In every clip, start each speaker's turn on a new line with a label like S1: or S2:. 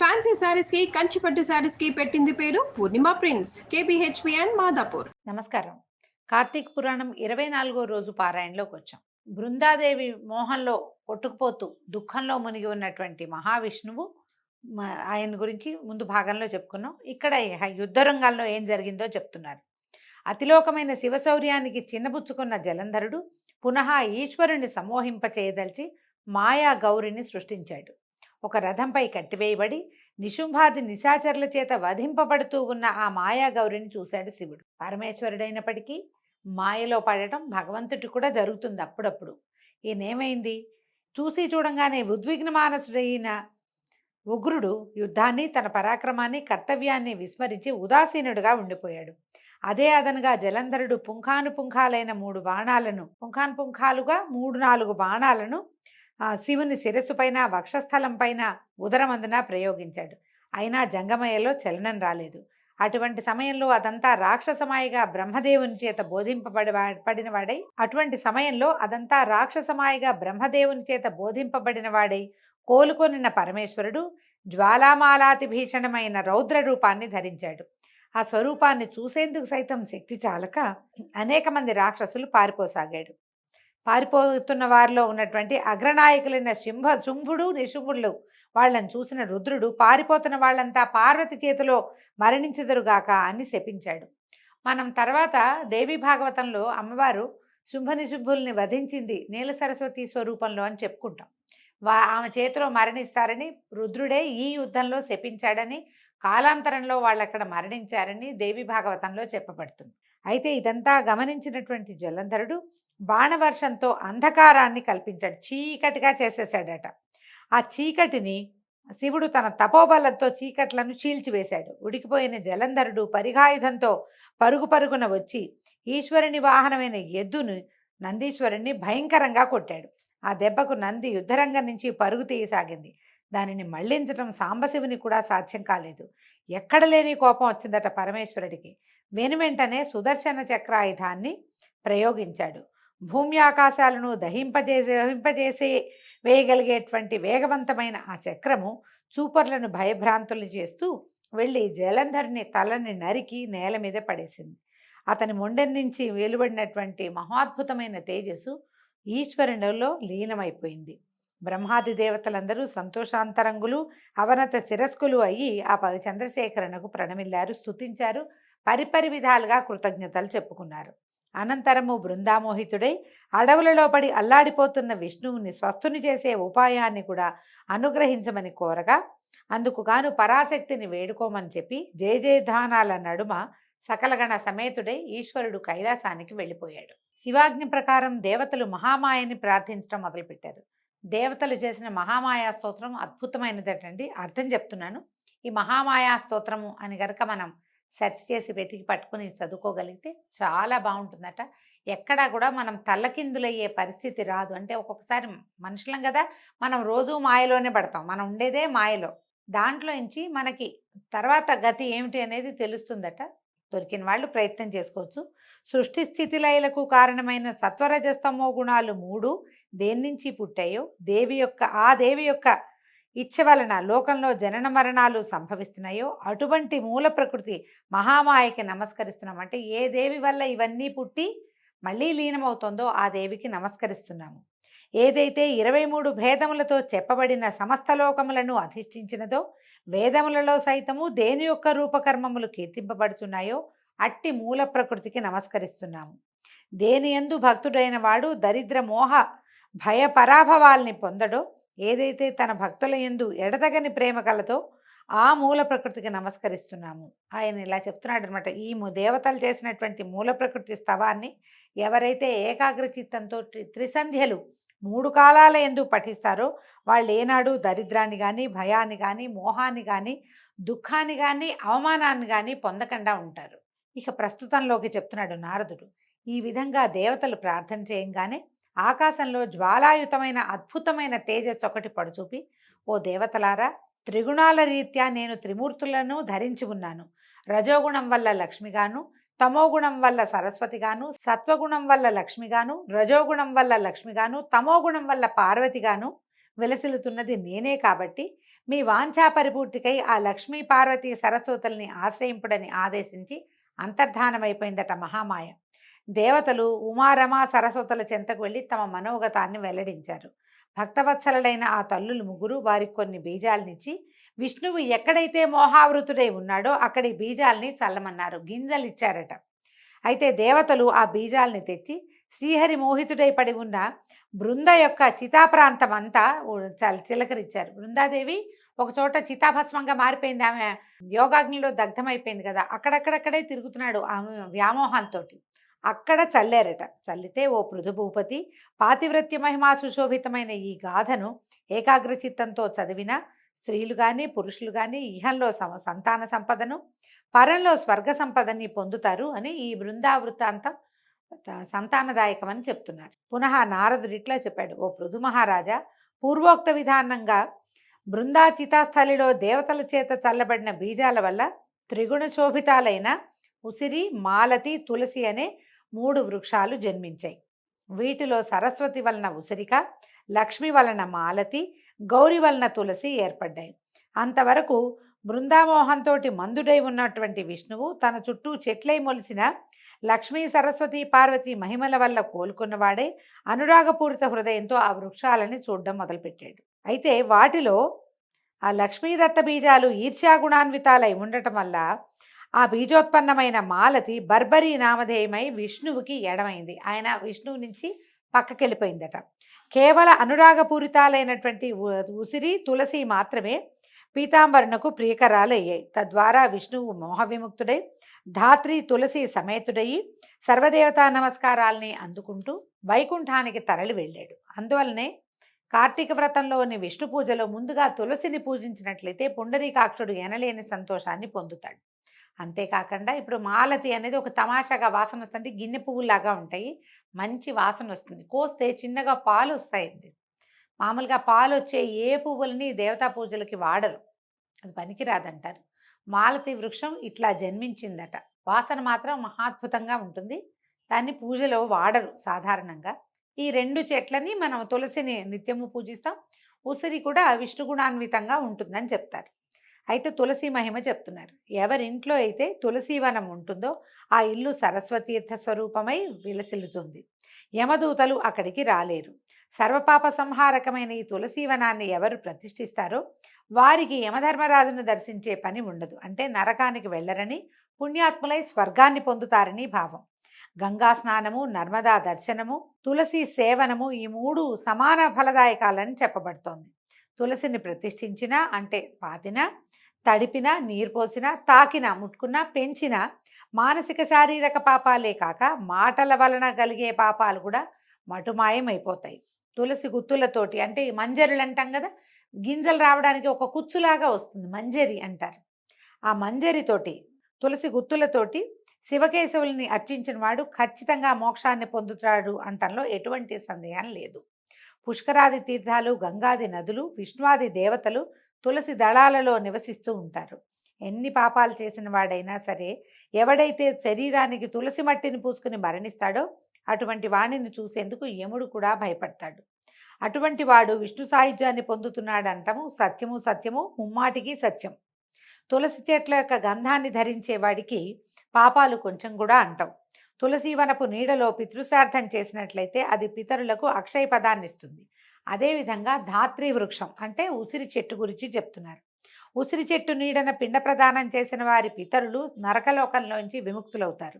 S1: Fancy శారీస్కి కంచిపట్టు శారీస్కి పెట్టింది పేరు Purnima prince KBHP and Madhapur
S2: నమస్కారం కార్తీక పురాణం ఇరవై నాలుగో రోజు పారాయణలోకి వచ్చాం. బృందాదేవి మోహంలో కొట్టుకుపోతూ దుఃఖంలో మునిగి ఉన్నటువంటి మహావిష్ణువు ఆయన గురించి ముందు భాగంలో చెప్పుకున్నాం. ఇక్కడ యుద్ధ రంగాల్లో ఏం జరిగిందో చెప్తున్నారు. అతిలోకమైన శివశౌర్యానికి చిన్నబుచ్చుకున్న జలంధరుడు పునః ఈశ్వరుని సమోహింపచేయదలిచి మాయా గౌరిని సృష్టించాడు. ఒక రథంపై కట్టివేయబడి నిశుంభాది నిశాచరుల చేత వధింపబడుతూ ఉన్న ఆ మాయా గౌరిని చూశాడు శివుడు. పరమేశ్వరుడైనప్పటికీ మాయలో పడటం భగవంతుడి కూడా జరుగుతుంది అప్పుడప్పుడు. ఈయనేమైంది? చూసి చూడంగానే ఉద్విగ్న మానసుడైన ఉగ్రుడు యుద్ధాన్ని తన పరాక్రమాన్ని కర్తవ్యాన్ని విస్మరించి ఉదాసీనుడుగా ఉండిపోయాడు. అదే అదనుగా జలంధరుడు పుంఖానుపుంఖాలైన మూడు బాణాలను పుంఖానుపుంఖాలుగా మూడు నాలుగు బాణాలను శివుని శిరస్సు పైన వక్షస్థలం పైన ఉదరమందున ప్రయోగించాడు. అయినా జంగమయ్యలో చలనం రాలేదు. అటువంటి సమయంలో అదంతా రాక్షసమాయిగా బ్రహ్మదేవుని చేత బోధింపబడి పడిన వాడై అటువంటి సమయంలో అదంతా రాక్షసమాయిగా బ్రహ్మదేవుని చేత బోధింపబడిన వాడై కోలుకొనిన పరమేశ్వరుడు జ్వాలామాలాతి భీషణమైన రౌద్ర రూపాన్ని ధరించాడు. ఆ స్వరూపాన్ని చూసేందుకు సైతం శక్తి చాలక అనేక మంది రాక్షసులు పారిపోసాగాడు. పారిపోతున్న వారిలో ఉన్నటువంటి అగ్రనాయకులైన శుంభ శుంభుడు నిశుంభుడు వాళ్ళని చూసిన రుద్రుడు పారిపోతున్న వాళ్ళంతా పార్వతి చేతిలో మరణించెదరుగాక అని శపించాడు. మనం తర్వాత దేవి భాగవతంలో అమ్మవారు శుంభ నిశుంభుల్ని వధించింది నీల సరస్వతి స్వరూపంలో అని చెప్పుకుంటాం. వా ఆమె చేతిలో మరణిస్తారని రుద్రుడే ఈ యుద్ధంలో శపించాడని కాలాంతరంలో వాళ్ళు అక్కడ మరణించారని దేవి భాగవతంలో చెప్పబడుతుంది. అయితే ఇదంతా గమనించినటువంటి జలంధరుడు బాణవర్షంతో అంధకారాన్ని కల్పించాడు. చీకటిగా చేసేసాడట. ఆ చీకటిని శివుడు తన తపోబలంతో చీకట్లను చీల్చివేశాడు. ఉడికిపోయిన జలంధరుడు పరిఘాయుధంతో పరుగు పరుగున వచ్చి ఈశ్వరుని వాహనమైన ఎద్దును నందీశ్వరుణ్ణి భయంకరంగా కొట్టాడు. ఆ దెబ్బకు నంది యుద్ధరంగం నుంచి పరుగు తీయసాగింది. దానిని మళ్ళించడం సాంబశివుని కూడా సాధ్యం కాలేదు. ఎక్కడ లేని కోపం వచ్చిందట పరమేశ్వరుడికి. వెనువెంటనే సుదర్శన చక్రాయుధాన్ని ప్రయోగించాడు. భూమి ఆకాశాలను దహింపజేసే దహింపజేసే వేయగలిగేటువంటి వేగవంతమైన ఆ చక్రము చూపర్లను భయభ్రాంతులు చేస్తూ వెళ్ళి జలంధర్ని తలని నరికి నేల మీద పడేసింది. అతని మొండెం నుంచి వెలువడినటువంటి మహాద్భుతమైన తేజస్సు ఈశ్వరునిలో లీనమైపోయింది. బ్రహ్మాది దేవతలందరూ సంతోషాంతరంగులు అవనత శిరస్కులు అయ్యి ఆ ప చంద్రశేఖరనకు ప్రణమిల్లారు స్తుతించారు పరిపరి విధాలుగా కృతజ్ఞతలు చెప్పుకున్నారు. అనంతరము బృందామోహితుడై అడవులలో పడి అల్లాడిపోతున్న విష్ణువుని స్వస్థుని చేసే ఉపాయాన్ని కూడా అనుగ్రహించమని కోరగా అందుకు గాను పరాశక్తిని వేడుకోమని చెప్పి జయజయధానాల నడుమ సకలగణ సమేతుడై ఈశ్వరుడు కైలాసానికి వెళ్ళిపోయాడు. శివాజ్ఞ ప్రకారం దేవతలు మహామాయని ప్రార్థించడం మొదలుపెట్టారు. దేవతలు చేసిన మహామాయా స్తోత్రం అద్భుతమైనదటండి. అర్థం చెప్తున్నాను. ఈ మహామాయా స్తోత్రము అని గనక మనం సెర్చ్ చేసి వెతికి పట్టుకుని చదువుకోగలిగితే చాలా బాగుంటుందట. ఎక్కడా కూడా మనం తల్లకిందులయ్యే పరిస్థితి రాదు. అంటే ఒక్కొక్కసారి మనుషులం కదా మనం రోజు మాయలోనే పడతాం. మనం ఉండేదే మాయలో. దాంట్లో నుంచి మనకి తర్వాత గతి ఏమిటి అనేది తెలుస్తుందట. దొరికిన వాళ్ళు ప్రయత్నం చేసుకోవచ్చు. సృష్టి స్థితి లయలకు కారణమైన సత్వరజస్తమో గుణాలు మూడు దేని నుంచి పుట్టాయో? దేవి యొక్క ఆ దేవి యొక్క ఇచ్చ వలన లోకంలో జనన మరణాలు సంభవిస్తున్నాయో అటువంటి మూల ప్రకృతి మహామాయకి నమస్కరిస్తున్నామంటే ఏ దేవి వల్ల ఇవన్నీ పుట్టి మళ్ళీ లీనమవుతుందో ఆ దేవికి నమస్కరిస్తున్నాము. ఏదైతే ఇరవై మూడు భేదములతో చెప్పబడిన సమస్త లోకములను అధిష్ఠించినదో వేదములలో సైతము దేని యొక్క రూపకర్మములు కీర్తింపబడుతున్నాయో అట్టి మూల ప్రకృతికి నమస్కరిస్తున్నాము. దేని యందు భక్తుడైన వాడు దరిద్ర మోహ భయ పరాభవాల్ని పొందడో ఏదైతే తన భక్తుల ఎందు ఎడతగని ప్రేమ కలతో ఆ మూల ప్రకృతికి నమస్కరిస్తున్నాము. ఆయన ఇలా చెప్తున్నాడు అనమాట ఈ దేవతలు చేసినటువంటి మూల ప్రకృతి స్తవాన్ని ఎవరైతే ఏకాగ్ర చిత్తంతో త్రి- త్రిసంధ్యలు మూడు కాలాల ఎందు పఠిస్తారో వాళ్ళు ఏనాడు దరిద్రాన్ని కానీ భయాన్ని కానీ మోహాన్ని కానీ దుఃఖాన్ని కానీ అవమానాన్ని కానీ పొందకుండా ఉంటారు. ఇక ప్రస్తుతంలోకి చెప్తున్నాడు నారదుడు. ఈ విధంగా దేవతలు ప్రార్థన చేయంగానే ఆకాశంలో జ్వాలాయుతమైన అద్భుతమైన తేజస్సు ఒకటి పడుచూపి ఓ దేవతలారా త్రిగుణాల రీత్యా నేను త్రిమూర్తులను ధరించి ఉన్నాను. రజోగుణం వల్ల లక్ష్మిగాను తమోగుణం వల్ల సరస్వతిగాను సత్వగుణం వల్ల లక్ష్మిగాను రజోగుణం వల్ల లక్ష్మిగాను తమోగుణం వల్ల పార్వతిగాను వెలసిల్లుతున్నది నేనే కాబట్టి మీ వాంఛా పరిపూర్తికై ఆ లక్ష్మీ పార్వతి సరస్వతుల్ని ఆశ్రయింపుడని ఆదేశించి అంతర్ధానమైపోయిందట మహామాయ. దేవతలు ఉమారమా సరస్వతుల చెంతకు వెళ్ళి తమ మనోగతాన్ని వెల్లడించారు. భక్తవత్సలైన ఆ తల్లులు ముగ్గురు వారికి కొన్ని బీజాలనిచ్చి విష్ణువు ఎక్కడైతే మోహావృతుడై ఉన్నాడో అక్కడి బీజాల్ని చల్లమన్నారు గింజలు ఇచ్చారట అయితే దేవతలు ఆ బీజాల్ని తెచ్చి శ్రీహరి మోహితుడై పడి ఉన్న బృంద యొక్క చితాప్రాంతం అంతా ఉ- చిలకరించారు బృందాదేవి ఒక చోట చితాభస్మంగా మారిపోయింది. ఆమె యోగాగ్నిలో దగ్ధమైపోయింది కదా అక్కడక్కడక్కడే తిరుగుతున్నాడు ఆమె వ్యామోహాలతోటి అక్కడ చల్లారట. చల్లితే ఓ పృథుభూపతి పాతివ్రత్య మహిమా సుశోభితమైన ఈ గాథను ఏకాగ్రచిత్తంతో చదివిన స్త్రీలు కానీ పురుషులు కానీ ఇహంలో సమ సంతాన సంపదను పరంలో స్వర్గ సంపదని పొందుతారు అని ఈ బృందావృత్తాంతం వృత్తాంతం సంతానదాయకమని చెప్తున్నారు. పునః నారదుడు ఇట్లా చెప్పాడు. ఓ పృథు మహారాజా పూర్వోక్త విధానంగా బృందా చితాస్థలిలో దేవతల చేత చల్లబడిన బీజాల వల్ల త్రిగుణ శోభితాలైన ఉసిరి మాలతి తులసి అనే మూడు వృక్షాలు జన్మించాయి. వీటిలో సరస్వతి వలన ఉసిరిక లక్ష్మి వలన మాలతి గౌరి వలన తులసి ఏర్పడ్డాయి. అంతవరకు బృందామోహంతోటి మందుడై ఉన్నటువంటి విష్ణువు తన చుట్టూ చెట్లై మొలిసిన లక్ష్మీ సరస్వతి పార్వతి మహిమల వల్ల కోలుకున్నవాడే అనురాగపూరిత హృదయంతో ఆ వృక్షాలని చూడడం మొదలుపెట్టాడు. అయితే వాటిలో ఆ లక్ష్మీదత్త బీజాలు ఈర్ష్యాగుణాన్వితాలై ఉండటం వల్ల ఆ బీజోత్పన్నమైన మాలతి బర్బరీ నామధేయమై విష్ణువుకి ఎడమైంది. ఆయన విష్ణువు నుంచి పక్కకెళ్ళిపోయిందట. కేవల అనురాగపూరితాలైనటువంటి ఉసిరి తులసి మాత్రమే పీతాంబరునకు ప్రియకరాలయ్యాయి. తద్వారా విష్ణువు మోహవిముక్తుడై ధాత్రి తులసి సమేతుడయి సర్వదేవతా నమస్కారాల్ని అందుకుంటూ వైకుంఠానికి తరలి వెళ్ళాడు. అందువల్లనే కార్తీక వ్రతంలోని విష్ణు పూజలో ముందుగా తులసిని పూజించినట్లయితే పుండరీకాక్షుడు ఎనలేని సంతోషాన్ని పొందుతాడు. అంతేకాకుండా ఇప్పుడు మాలతి అనేది ఒక తమాషాగా వాసన వస్తుంది గిన్నె పువ్వులాగా ఉంటాయి. మంచి వాసన వస్తుంది. కోస్తే చిన్నగా పాలు వస్తాయండి. మామూలుగా పాలు వచ్చే ఏ పువ్వులని దేవతా పూజలకి వాడరు. అది పనికిరాదంటారు. మాలతి వృక్షం ఇట్లా జన్మించిందట. వాసన మాత్రం మహాద్భుతంగా ఉంటుంది. దాన్ని పూజలో వాడరు సాధారణంగా. ఈ రెండు చెట్లని మనం తులసిని నిత్యము పూజిస్తాం. ఉసిరి కూడా విష్ణుగుణాన్వితంగా ఉంటుందని చెప్తారు. అయితే తులసి మహిమ చెప్తున్నారు. ఎవరింట్లో అయితే తులసీవనం ఉంటుందో ఆ ఇల్లు సరస్వతీర్థ స్వరూపమై విలసిల్లుతుంది. యమదూతలు అక్కడికి రాలేరు. సర్వపాప సంహారకమైన ఈ తులసీవనాన్ని ఎవరు ప్రతిష్ఠిస్తారో వారికి యమధర్మరాజును దర్శించే పని ఉండదు. అంటే నరకానికి వెళ్ళరని పుణ్యాత్ములై స్వర్గాన్ని పొందుతారని భావం. గంగా స్నానము నర్మదా దర్శనము తులసి సేవనము ఈ మూడు సమాన ఫలదాయకాలని చెప్పబడుతోంది. తులసిని ప్రతిష్ఠించిన అంటే పాతిన తడిపిన నీరు పోసినా తాకిన ముట్టుకున్న పెంచిన మానసిక శారీరక పాపాలే కాక మాటల వలన కలిగే పాపాలు కూడా మటుమాయమైపోతాయి. తులసి గుత్తులతోటి అంటే ఈ మంజరులు అంటాం కదా గింజలు రావడానికి ఒక కుచ్చులాగా వస్తుంది మంజరి అంటారు. ఆ మంజరితోటి తులసి గుత్తులతోటి శివకేశవుల్ని అర్చించిన వాడు ఖచ్చితంగా మోక్షాన్ని పొందుతాడు అంటంలో ఎటువంటి సందేహం లేదు. పుష్కరాది తీర్థాలు గంగాది నదులు విష్ణువాది దేవతలు తులసి దళాలలో నివసిస్తూ ఉంటారు. ఎన్ని పాపాలు చేసిన వాడైనా సరే ఎవడైతే శరీరానికి తులసి మట్టిని పూసుకుని మరణిస్తాడో అటువంటి వాణిని చూసేందుకు యముడు కూడా భయపడతాడు. అటువంటి వాడు విష్ణు సాయుధ్యాన్ని పొందుతున్నాడంటము సత్యము సత్యము ముమ్మాటికి సత్యం. తులసి చెట్ల యొక్క గంధాన్ని ధరించే వాడికి పాపాలు కొంచెం కూడా అంటాం తులసి వనపు నీడలో పితృశ్రార్థం చేసినట్లయితే అది పితరులకు అక్షయ పదాన్ని ఇస్తుంది అదేవిధంగా ధాత్రి వృక్షం అంటే ఉసిరి చెట్టు గురించి చెప్తున్నారు. ఉసిరి చెట్టు నీడన పిండ ప్రదానం చేసిన వారి పితరులు నరకలోకంలోంచి విముక్తులవుతారు.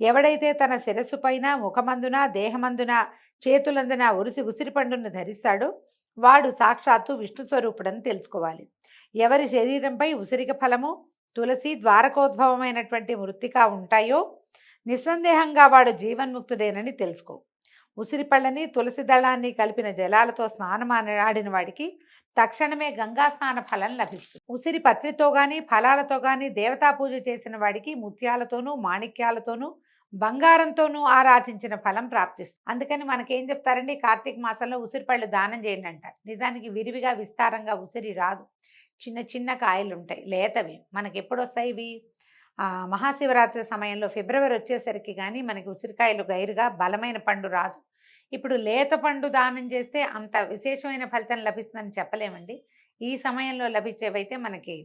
S2: ఎవడైతే తన శిరస్సు పైన ముఖమందున దేహమందున చేతులందున ఉరిసి ఉసిరి పండును ధరిస్తాడో వాడు సాక్షాత్తు విష్ణు స్వరూపుడని తెలుసుకోవాలి. ఎవరి శరీరంపై ఉసిరిక ఫలము తులసి ద్వారకోద్భవమైనటువంటి మృత్తిక ఉంటాయో నిస్సందేహంగా వాడు జీవన్ముక్తుడేనని తెలుసుకో. ఉసిరిపళ్ళని తులసి దళాన్ని కలిపిన జలాలతో స్నానం వాడికి తక్షణమే గంగా స్నాన ఫలం లభిస్తుంది. ఉసిరి పత్రితో గాని ఫలాలతో గాని దేవతా పూజ చేసిన వాడికి ముత్యాలతోనూ మాణిక్యాలతోనూ బంగారంతోనూ ఆరాధించిన ఫలం ప్రాప్తిస్తుంది. అందుకని మనకేం చెప్తారండి? కార్తీక మాసంలో ఉసిరిపళ్ళు దానం చేయండి అంటారు. నిజానికి విరివిగా విస్తారంగా ఉసిరి రాదు. చిన్న చిన్న కాయలు ఉంటాయి లేతవి. మనకి ఎప్పుడొస్తాయి ఇవి? మహాశివరాత్రి సమయంలో ఫిబ్రవరి వచ్చేసరికి కానీ మనకి ఉసిరికాయలు గైరుగా బలమైన పండు రాదు. ఇప్పుడు లేత పండు దానం చేస్తే అంత విశేషమైన ఫలితం లభిస్తుందని చెప్పలేమండి. ఈ సమయంలో లభించేవైతే మనకి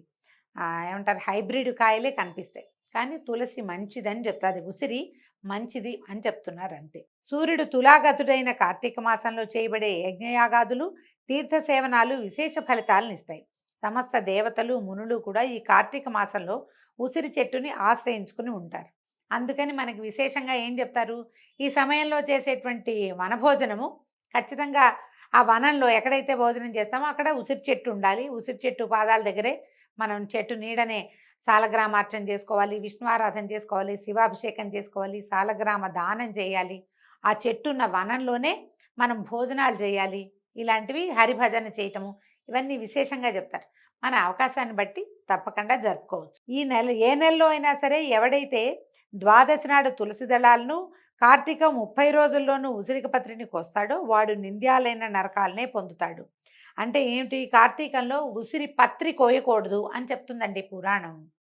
S2: ఏమంటారు హైబ్రిడ్ కాయలే కనిపిస్తాయి. కానీ తులసి మంచిదని చెప్తుంది. ఉసిరి మంచిది అని చెప్తున్నారు అంతే. సూర్యుడు తులాగతుడైన కార్తీక మాసంలో చేయబడే యజ్ఞయాగాదులు తీర్థ సేవనాలు విశేష ఫలితాలను ఇస్తాయి. సమస్త దేవతలు మునులు కూడా ఈ కార్తీక మాసంలో ఉసిరి చెట్టుని ఆశ్రయించుకుని ఉంటారు. అందుకని మనకి విశేషంగా ఏం చెప్తారు? ఈ సమయంలో చేసేటువంటి వనభోజనము ఖచ్చితంగా ఆ వనంలో ఎక్కడైతే భోజనం చేస్తామో అక్కడ ఉసిరి చెట్టు ఉండాలి. ఉసిరి చెట్టు పాదాల దగ్గరే మనం చెట్టు నీడనే సాలగ్రామార్చన చేసుకోవాలి విష్ణువారాధన చేసుకోవాలి శివాభిషేకం చేసుకోవాలి సాలగ్రామ దానం చేయాలి. ఆ చెట్టున్న వనంలోనే మనం భోజనాలు చేయాలి. ఇలాంటివి హరిభజన చేయటము ఇవన్నీ విశేషంగా చెప్తారు. మన అవకాశాన్ని బట్టి తప్పకుండా జరుపుకోవచ్చు. ఈ నెల ఏ నెలలో అయినా సరే ఎవడైతే ద్వాదశి నాడు తులసి దళాలను కార్తీక ముప్పై రోజుల్లోనూ ఉసిరిక పత్రిని కొస్తాడో వాడు నింద్యాలైన నరకాలనే పొందుతాడు. అంటే ఏమిటి కార్తీకంలో ఉసిరి పత్రి కోయకూడదు అని చెప్తుందండి పురాణం.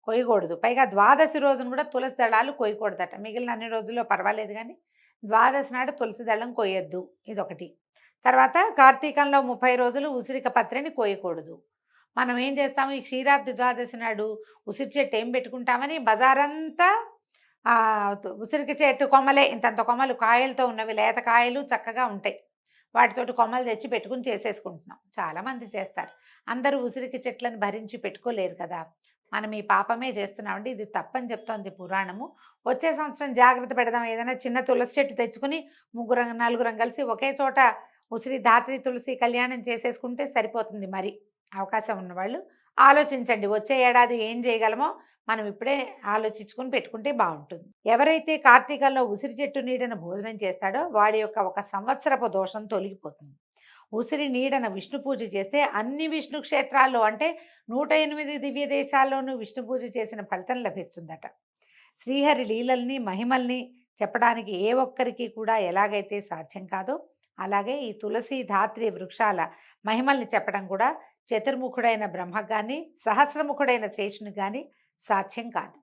S2: కొయ్యకూడదు పైగా ద్వాదశి రోజున కూడా తులసి దళాలు కొయ్యకూడదట మిగిలిన అన్ని రోజుల్లో పర్వాలేదు కానీ ద్వాదశి నాడు తులసి దళం కొయ్యొద్దు ఇదొకటి. తర్వాత కార్తీకంలో ముప్పై రోజులు ఉసిరిక పత్రిని కోయకూడదు. మనం ఏం చేస్తాము? ఈ క్షీరాబ్ది ద్వాదశి నాడు ఉసిరి చెట్టు ఏం పెట్టుకుంటామని బజారంతా ఉసిరికి చెట్టు కొమ్మలే. ఇంతంత కొమ్మలు కాయలతో ఉన్నవి లేత కాయలు చక్కగా ఉంటాయి. వాటితోటి కొమ్మలు తెచ్చి పెట్టుకుని చేసేసుకుంటున్నాం. చాలామంది చేస్తారు. అందరూ ఉసిరికి చెట్లను భరించి పెట్టుకోలేరు కదా. మనం ఈ పాపమే చేస్తున్నామండి. ఇది తప్పని చెప్తోంది పురాణము. వచ్చే సంవత్సరం జాగ్రత్త పెడదాం. ఏదైనా చిన్న తులసి చెట్టు తెచ్చుకుని ముగ్గురం నలుగురం కలిసి ఒకే చోట ఉసిరి ధాత్రి తులసి కళ్యాణం చేసేసుకుంటే సరిపోతుంది మరి. అవకాశం ఉన్నవాళ్ళు ఆలోచించండి. వచ్చే ఏడాది ఏం చేయగలమో మనం ఇప్పుడే ఆలోచించుకుని పెట్టుకుంటే బాగుంటుంది. ఎవరైతే కార్తీకంలో ఉసిరి చెట్టు నీడను భోజనం చేస్తాడో వాడి యొక్క ఒక సంవత్సరపు దోషం తొలగిపోతుంది. ఉసిరి నీడన విష్ణు పూజ చేస్తే అన్ని విష్ణు క్షేత్రాల్లో అంటే నూట ఎనిమిది దివ్య దేశాల్లోనూ విష్ణు పూజ చేసిన ఫలితం లభిస్తుందట. శ్రీహరి లీలల్ని మహిమల్ని చెప్పడానికి ఏ ఒక్కరికి కూడా ఎలాగైతే సాధ్యం కాదో అలాగే ఈ తులసి ధాత్రి వృక్షాల మహిమల్ని చెప్పడం కూడా చతుర్ముఖుడైన బ్రహ్మ కానీ సహస్రముఖుడైన శేషుని కానీ సాధ్యం కాదు.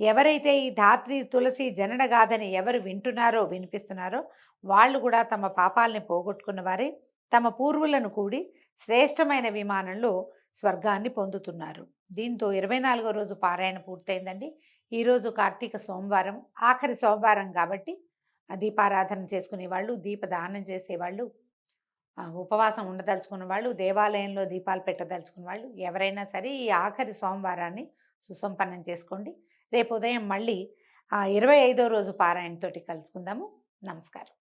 S2: ఎవరైతే ఈ ధాత్రి తులసి జనన గాథని ఎవరు వింటున్నారో వినిపిస్తున్నారో వాళ్ళు కూడా తమ పాపాలని పోగొట్టుకున్న వారే తమ పూర్వులను కూడి శ్రేష్టమైన విమానంలో స్వర్గాన్ని పొందుతున్నారు. దీంతో ఇరవై నాలుగో రోజు పారాయణ పూర్తయిందండి. ఈరోజు కార్తీక సోమవారం ఆఖరి సోమవారం కాబట్టి ఆ దీపారాధన చేసుకునే వాళ్ళు దీపదానం చేసేవాళ్ళు ఉపవాసం ఉండదలుచుకున్న వాళ్ళు దేవాలయంలో దీపాలు పెట్టదలుచుకున్న వాళ్ళు ఎవరైనా సరే ఈ ఆఖరి సోమవారాన్ని సుసంపన్నం చేసుకోండి. రేపు ఉదయం మళ్ళీ ఇరవై ఐదో రోజు పారాయణతోటి కలుసుకుందాము. నమస్కారం.